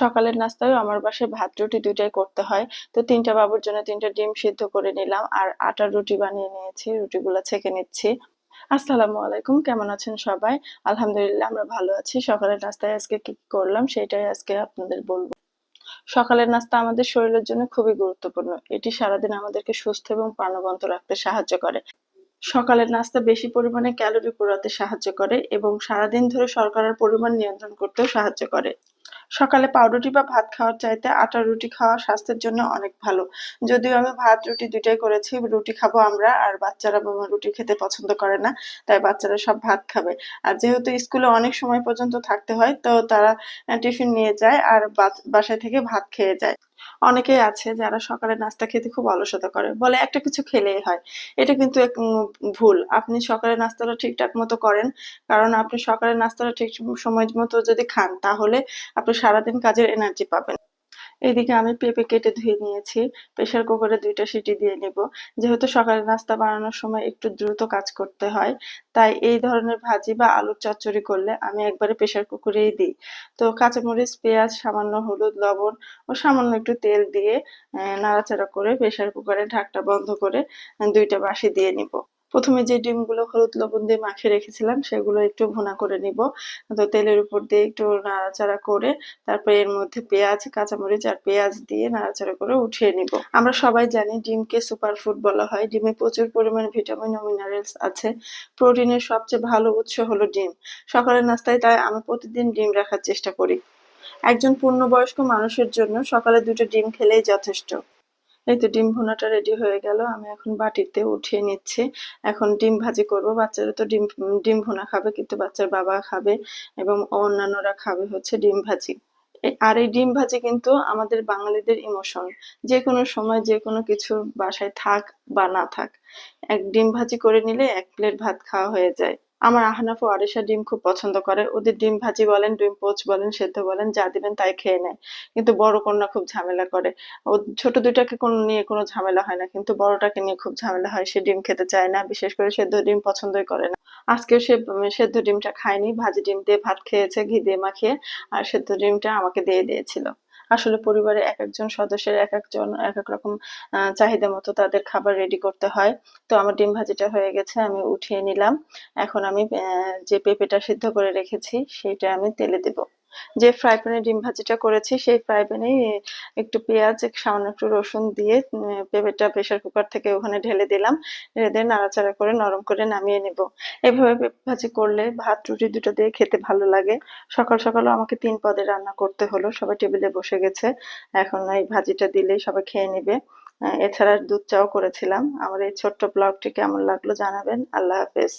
সকালের নাস্তায় আমার বাসায় ভাত, রুটি দুইটাই করতে হয়। তো তিনটা বাবুর জন্য তিনটা ডিম সিদ্ধ করে নিলাম আর আটার রুটি বানিয়ে নিয়েছি, রুটিগুলো ছেঁকে নিচ্ছি। আসসালামু আলাইকুম, কেমন আছেন সবাই? আলহামদুলিল্লাহ, আমরা ভালো আছি। সকালের নাস্তায় আজকে কি করলাম সেটাই আজকে আপনাদের বলব। সকালের নাস্তা আমাদের শরীরের জন্য খুবই গুরুত্বপূর্ণ। এটি সারাদিন আমাদেরকে সুস্থ এবং প্রাণবন্ত রাখতে সাহায্য করে। সকালের নাস্তা বেশি পরিমাণে ক্যালোরি পোড়াতে সাহায্য করে এবং সারাদিন ধরে শর্করার পরিমাণ নিয়ন্ত্রণ করতেও সাহায্য করে। সকালে পাউরুটি বা ভাত খাওয়ার চাইতে আটা রুটি খাওয়া স্বাস্থ্যের জন্য অনেক ভালো। যদিও আমি ভাত, রুটি দুইটাই করেছি, রুটি খাব আমরা, আর বাচ্চারা রুটি খেতে পছন্দ করে না, তাই বাচ্চারা সব ভাত খাবে। আর যেহেতু স্কুলে অনেক সময় পর্যন্ত থাকতে হয়, তো তারা টিফিন নিয়ে যায় আর বাসায় থেকে ভাত খেয়ে যায়। অনেকেই আছে যারা সকালে নাস্তা খেতে খুব অলসতা করে, বলে একটা কিছু খেলেই হয়। এটা কিন্তু ভুল। আপনি সকালে নাস্তাটা ঠিকঠাক মতো করেন, কারণ আপনি সকালে নাস্তাটা ঠিক সময় মতো যদি খান, তাহলে আপনি সারাদিন কাজের এনার্জি পাবেন। এদিকে আমি পেঁপে কেটে ধুয়ে নিয়েছি। প্রেশার কুকারে দুইটা সিটি দিয়ে নিব। যেহেতু সকালে নাস্তা বানানোর সময় একটু দ্রুত কাজ করতে হয়, তাই এই ধরনের ভাজি বা আলুর চচ্চড়ি করলে আমি একবারে প্রেশার কুকারেই দিই। তো কাঁচামরিচ, পেঁয়াজ, সামান্য হলুদ, লবণ ও সামান্য একটু তেল দিয়ে নাড়াচাড়া করে প্রেশার কুকারে ঢাকটা বন্ধ করে দুইটা বাসি দিয়ে নিব। প্রথমে যে ডিমগুলো হলুদ লবণ দিয়ে মাখে রেখেছিলাম, সেগুলো একটু ভুনা করে নিব। তো তেলের উপর দিয়ে একটু নাড়াচাড়া করে, তারপর এর মধ্যে পেঁয়াজ, কাঁচামরিচ আর পেঁয়াজ দিয়ে নাড়াচাড়া করে উঠিয়ে নিব। আমরা সবাই জানি ডিমকে সুপার ফুড বলা হয়। ডিমে প্রচুর পরিমাণে ভিটামিন ও মিনারেলস আছে। প্রোটিনের সবচেয়ে ভালো উৎস হলো ডিম। সকালের নাস্তায় তাই আমি প্রতিদিন ডিম রাখার চেষ্টা করি। একজন পূর্ণবয়স্ক মানুষের জন্য সকালে দুটো ডিম খেলেই যথেষ্ট। এই তো ডিম ভুনাটা রেডি হয়ে গেল, আমি এখন বাটিতে উঠিয়ে নিচ্ছি। এখন ডিম ভাজি করব, বাচ্চারা তো ডিম ডিম ভুনা খাবে, কিন্তু বাচ্চার বাবা খাবে এবং অন্যান্যরা খাবে হচ্ছে ডিম ভাজি। আর এই ডিম ভাজি কিন্তু আমাদের বাঙালিদের ইমোশন যে কোনো সময় যে কোনো কিছু বাসায় থাক বা না থাক, এক ডিম ভাজি করে নিলে এক প্লেট ভাত খাওয়া হয়ে যায়। আমার আহনাফ ও আরিশা ডিম খুব পছন্দ করে। ওদের ডিম ভাজি বলেন, ডিম পোচ বলেন, সেদ্ধ বলেন, যা দিবেন তাই খেয়ে নেয়। কিন্তু বড় কন্যা খুব ঝামেলা করে। ও ছোট দুইটাকে কোনো নিয়ে কোনো ঝামেলা হয় না, কিন্তু বড়টাকে নিয়ে খুব ঝামেলা হয়। সে ডিম খেতে চায় না, বিশেষ করে সেদ্ধ ডিম পছন্দই করে না। আজকেও সে সেদ্ধ ডিমটা খায়নি, ভাজি ডিম দিয়ে ভাত খেয়েছে, ঘি দিয়ে মাখিয়ে, আর সেদ্ধ ডিমটা আমাকে দিয়ে দিয়েছিল। আসলে পরিবারে এক একজন সদস্যের এক একজন, এক এক রকম চাহিদা মতো তাদের খাবার রেডি করতে হয়। তো আমার ডিম ভাজিটা হয়ে গেছে, আমি উঠিয়ে নিলাম। এখন আমি যে পেঁপেটা সিদ্ধ করে রেখেছি, সেটা আমি তেলে দেবো। যে ফ্রাই প্যানে ডিম ভাজিটা করেছি, সেই ফ্রাই প্যানে একটু পেঁয়াজ সামান্য একটু রসুন দিয়ে পেঁপেটা প্রেশার কুকার থেকে ওখানে ঢেলে দিলাম। ঢেলে দিয়ে নাড়াচাড়া করে, নরম করে নামিয়ে নিব। এভাবে পেঁপে ভাজি করলে ভাত, রুটি দুটো দিয়ে খেতে ভালো লাগে। সকাল সকালও আমাকে তিন পদে রান্না করতে হলো, সবাই টেবিলে বসে গেছে। এখন এই ভাজিটা দিলেই সবাই খেয়ে নেবে। এছাড়া দুধ চাও করেছিলাম। আমার এই ছোট্ট ব্লগটি কেমন লাগল জানাবেন। আল্লাহ হাফেজ।